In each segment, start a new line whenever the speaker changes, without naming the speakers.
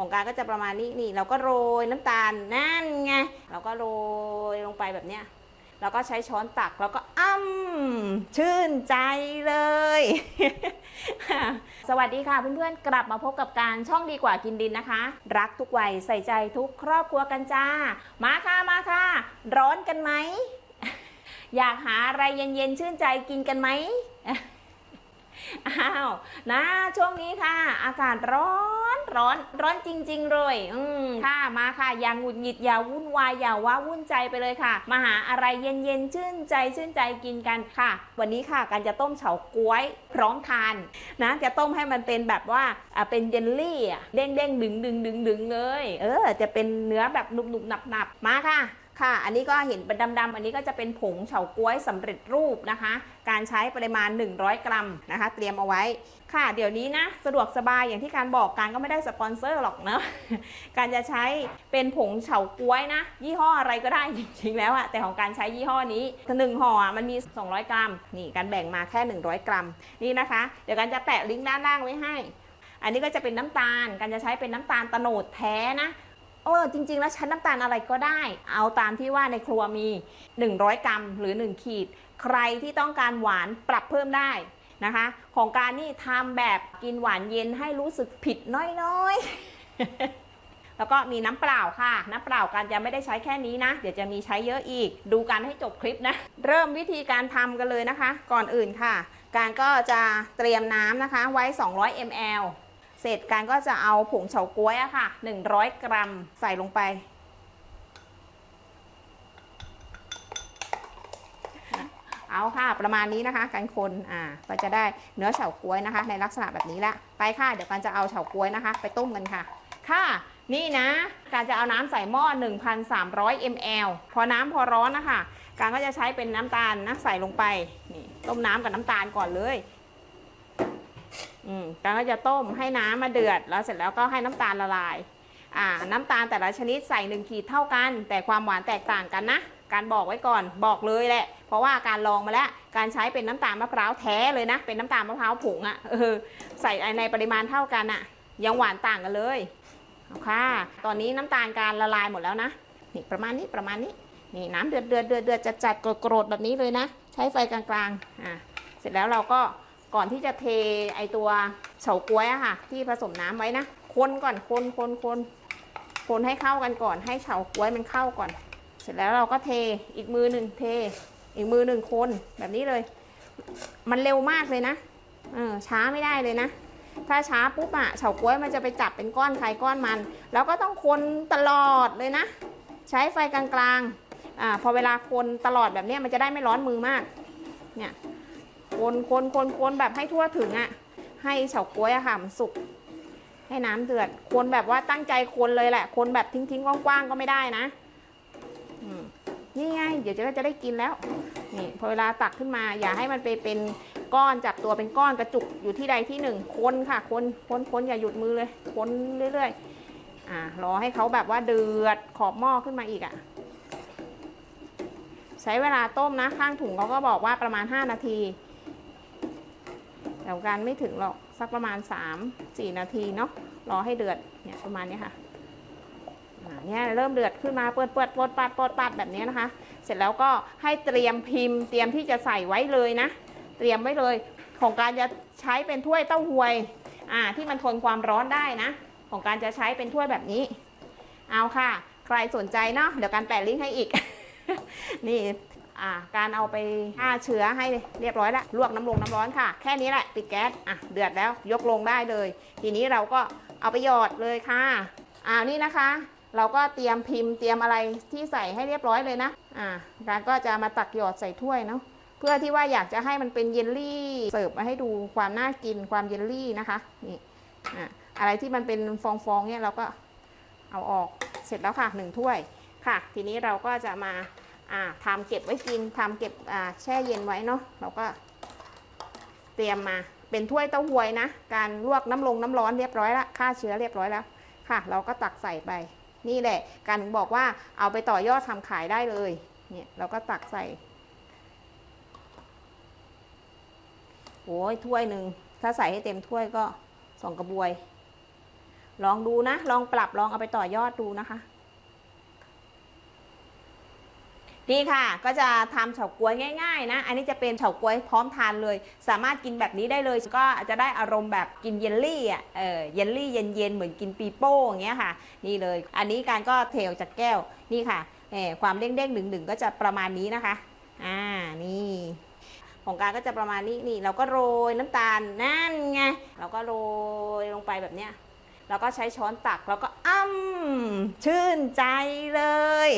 ของการก็จะประมาณนี้นี่เราก็โรยน้ำตาลนั่นไงเราก็โรยลงไปแบบเนี้ยแล้วก็ใช้ช้อนตักแล้วก็อ้ำชื่นใจเลย สวัสดีค่ะเพื่อนๆ กลับมาพบกับการช่องดีกว่ากินดินนะคะ รักทุกวัยใส่ใจทุกครอบครัวกันจ้า มาค่ะมาค่ะ ร้อนกันไหม อยากหาอะไรเย็นๆ ชื่นใจกินกันไหมอ้าวนะช่วงนี้ค่ะ อากาศร้อน ร้อนร้อนจริง ๆ เลย อืมค่ะมาค่ะอย่างหงุดหงิดอย่าวุ่นวายอย่าว้าวุ่นใจไปเลยค่ะ มาหาอะไรเย็นๆชื่นใจชื่นใจกินกันค่ะ วันนี้ค่ะการจะต้มเฉาก๊วย พร้อมทานนะจะต้มให้มันเป็นแบบว่าอ่าเป็นเยลลี่อะเด้งเด้งดึงดึงดึงดึงเลย เออ จะเป็นเนื้อแบบหนุบหนุบหนับหนับมาค่ะ ค่ะ อันนี้ก็เห็นเป็นดำๆ อันนี้ก็จะเป็นผงเฉาก๊วยสำเร็จรูปนะคะ การใช้ปริมาณ 100 กรัมนะคะ เตรียมเอาไว้ ค่ะ เดี๋ยวนี้นะ สะดวกสบายอย่างที่การบอกการก็ไม่ได้สปอนเซอร์หรอกเนาะ การจะใช้เป็นผงเฉาก๊วยนะ ยี่ห้ออะไรก็ได้จริงๆแล้วอะแต่ของการใช้ยี่ห้อนี้หนึ่งห่อมันมี 200 กรัม นี่การแบ่งมาแค่ 100 กรัม นี่นะคะ เดี๋ยวการจะแปะลิงก์ด้านล่างไว้ให้ อันนี้ก็จะเป็นน้ำตาล การจะใช้เป็นน้ำตาลโตโนดแท้นะ เออจริง ๆ แล้วใช้น้ำตาลอะไรก็ได้ เอาตามที่ว่าในครัวมี 100 กรัมหรือ 1 ขีด ใครที่ต้องการหวานปรับเพิ่มได้นะคะ ของการนี่ทำแบบกินหวานเย็นให้รู้สึกผิดน้อยๆ แล้วก็มีน้ำเปล่าค่ะ น้ำเปล่าการจะไม่ได้ใช้แค่นี้นะ เดี๋ยวจะมีใช้เยอะอีก ดูกันให้จบคลิปนะ เริ่มวิธีการทำกันเลยนะคะ ก่อนอื่นค่ะ การก็จะเตรียมน้ำนะคะไว้ 200 ml เสร็จการก็จะเอาผงเฉาก๊วยอะค่ะ 100 กรัมใส่ลงไปเอาค่ะ ประมาณนี้นะคะการคนอ่าก็จะได้เนื้อเฉาก๊วยนะคะ ในลักษณะแบบนี้ละไปค่ะ เดี๋ยวการจะเอาเฉาก๊วยนะคะ ไปต้มกันค่ะ ค่ะ นี่นะ การจะเอาน้ำใส่หม้อ 1,300 ml พอน้ำพอร้อนนะคะ การก็จะใช้เป็นน้ำตาลนะใส่ลงไปนี่ต้มน้ำกับน้ำตาลก่อนเลย อืมการก็จะต้มให้น้ำมาเดือด แล้วเสร็จแล้วก็ให้น้ำตาลละลาย อ่า น้ำตาลแต่ละชนิดใส่หนึ่งขีดเท่ากัน แต่ความหวานแตกต่างกันนะ การบอกไว้ก่อน บอกเลยแหละ เพราะว่าการลองมาแล้ว การใช้เป็นน้ำตาลมะพร้าวแท้เลยนะ เป็นน้ำตาลมะพร้าวผงอะ่ะ เออ ใส่ในปริมาณเท่ากันอะ่ะ ยังหวานต่างกันเลยค่ะ ตอนนี้น้ำตาลการละลายหมดแล้วนะ นี่ประมาณนี้ประมาณนี้ นี่น้ำเดือดเดือดเดือดเดือดจัดจัดโกรธแบบนี้เลยนะ ใช้ไฟกลางๆ อ่า เสร็จแล้วเราก็ ก่อนที่จะเทไอตัวเฉาก๊วยอะค่ะ ที่ผสมน้ำไว้นะ คนก่อน คนคนคน คนให้เข้ากันก่อน ให้เฉาก๊วยมันเข้าก่อน เสร็จแล้วเราก็เทอีกมือหนึ่งเท อีกมือหนึ่งคนแบบนี้เลย มันเร็วมากเลยนะ เออช้าไม่ได้เลยนะ ถ้าช้าปุ๊บอะเฉาก๊วยมันจะไปจับเป็นก้อนใครก้อนมัน แล้วก็ต้องคนตลอดเลยนะ ใช้ไฟกลางๆ อ่า พอเวลาคนตลอดแบบนี้มันจะได้ไม่ร้อนมือมาก เนี่ย คนคนคนคนแบบให้ทั่วถึงอะให้เฉาก๊วยอะค่ะมันสุก ให้น้ำเดือด คนแบบว่าตั้งใจคนเลยแหละ คนแบบทิ้งๆกว้างๆก็ไม่ได้นะนี่ไง เดี๋ยวจะก็จะได้กินแล้ว นี่พอเวลาตักขึ้นมา อย่าให้มันไปเป็นก้อนจับตัวเป็นก้อนกระจุกอยู่ที่ใดที่หนึ่งคนค่ะ คนคนคนอย่าหยุดมือเลย คนเรื่อยๆอ่ารอให้เขาแบบว่าเดือดขอบหม้อขึ้นมาอีกอะ่ะ ใช้เวลาต้มนะ ข้างถุงเขาก็บอกว่าประมาณ 5 นาที แต่การไม่ถึงหรอกสักประมาณ 3-4 นาทีเนาะรอให้เดือดเนี่ยประมาณนี้ค่ะเนี่ยเริ่มเดือดขึ้นมาเปิดเปิดปดปัดปดปัดแบบนี้นะคะ เสร็จแล้วก็ให้เตรียมพิมพ์ เตรียมที่จะใส่ไว้เลยนะ เตรียมไว้เลยของการจะใช้เป็นถ้วยเต้าหวยอ่าที่มันทนความร้อนได้นะ ของการจะใช้เป็นถ้วยแบบนี้ เอาค่ะ ใครสนใจเนาะเดี๋ยวการแปะลิงก์ให้อีก นี่ อ่าการเอาไปฆ่าเชื้อให้เรียบร้อยแล้วลวกน้ำลงน้ำร้อนค่ะ แค่นี้แหละปิดแก๊สอะเดือดแล้วยกลงได้เลย ทีนี้เราก็เอาไปหยอดเลยค่ะอ้านี่นะคะ เราก็เตรียมพิมพ์เตรียมอะไรที่ใส่ให้เรียบร้อยเลยนะอ่าการก็จะมาตักหยอดใส่ถ้วยเนาะเพื่อที่ว่าอยากจะให้มันเป็นเยลลี่เสิร์ฟมาให้ดูความน่ากินความเยลลี่นะคะนี่อ่าอะไรที่มันเป็นฟองๆเนี่ยเราก็เอาออกเสร็จแล้วค่ะหนึ่งถ้วยค่ะ ทีนี้เราก็จะมา อ่าทำเก็บไว้กินทำเก็บอ่าแช่เย็นไว้เนาะเราก็เตรียมมาเป็นถ้วยเต้าหวยนะ การลวกน้ำลงน้ำร้อนเรียบร้อยล้วฆ่าเชื้อเรียบร้อยแล้วค่ะ เราก็ตักใส่ไป นี่แหละ การถึงบอกว่าเอาไปต่อยอดทำขายได้เลยเนี่ยเราก็ตักใส่โอ้ยถ้วยหนึ่งถ้าใส่ให้เต็มถ้วยก็สองกระบวย ลองดูนะ ลองปรับลองเอาไปต่อยอดดูนะคะ นี่ค่ะ ก็จะทำเฉาก๊วยง่ายๆนะ อันนี้จะเป็นเฉาก๊วยพร้อมทานเลย สามารถกินแบบนี้ได้เลย ก็จะได้อารมณ์แบบกินเยลลี่อะ เออ เยลลี่เย็นๆ เหมือนกินปีโป้อย่างเงี้ยค่ะ นี่เลย อันนี้การก็เทออกจากแก้ว นี่ค่ะเออความเด้งๆดึงๆ ก็จะประมาณนี้นะคะ อ่า นี่ ของการก็จะประมาณนี้ นี่ เราก็โรยน้ำตาล นั่นไง เราก็โรยลงไปแบบเนี้ย แล้วก็ใช้ช้อนตักแล้วก็อ้ำชื่นใจเลย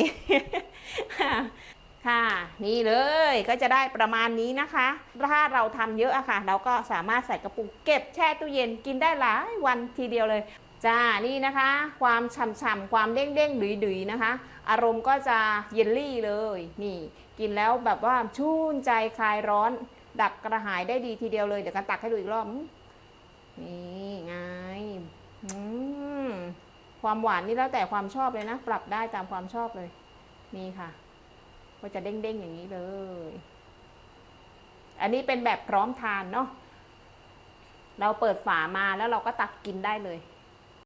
ค่ะ นี่เลยก็จะได้ประมาณนี้นะคะ ถ้าเราทำเยอะอะค่ะ เราก็สามารถใส่กระปุกเก็บแช่ตู้เย็นกินได้หลายวันทีเดียวเลยจ้า นี่นะคะ ความฉ่ำๆ ความเด้งๆดุยๆ นะคะ อารมณ์ก็จะเยลลี่เลย นี่ กินแล้วแบบว่าชื่นใจคลายร้อน ดับกระหายได้ดีทีเดียวเลย เดี๋ยวกันตักให้ดูอีกรอบ นี่ไง อืม ความหวานนี่แล้วแต่ความชอบเลยนะ ปรับได้ตามความชอบเลย นี่ค่ะ ก็จะเด้งๆอย่างนี้เลย อันนี้เป็นแบบพร้อมทานเนาะเราเปิดฝามาแล้วเราก็ตักกินได้เลย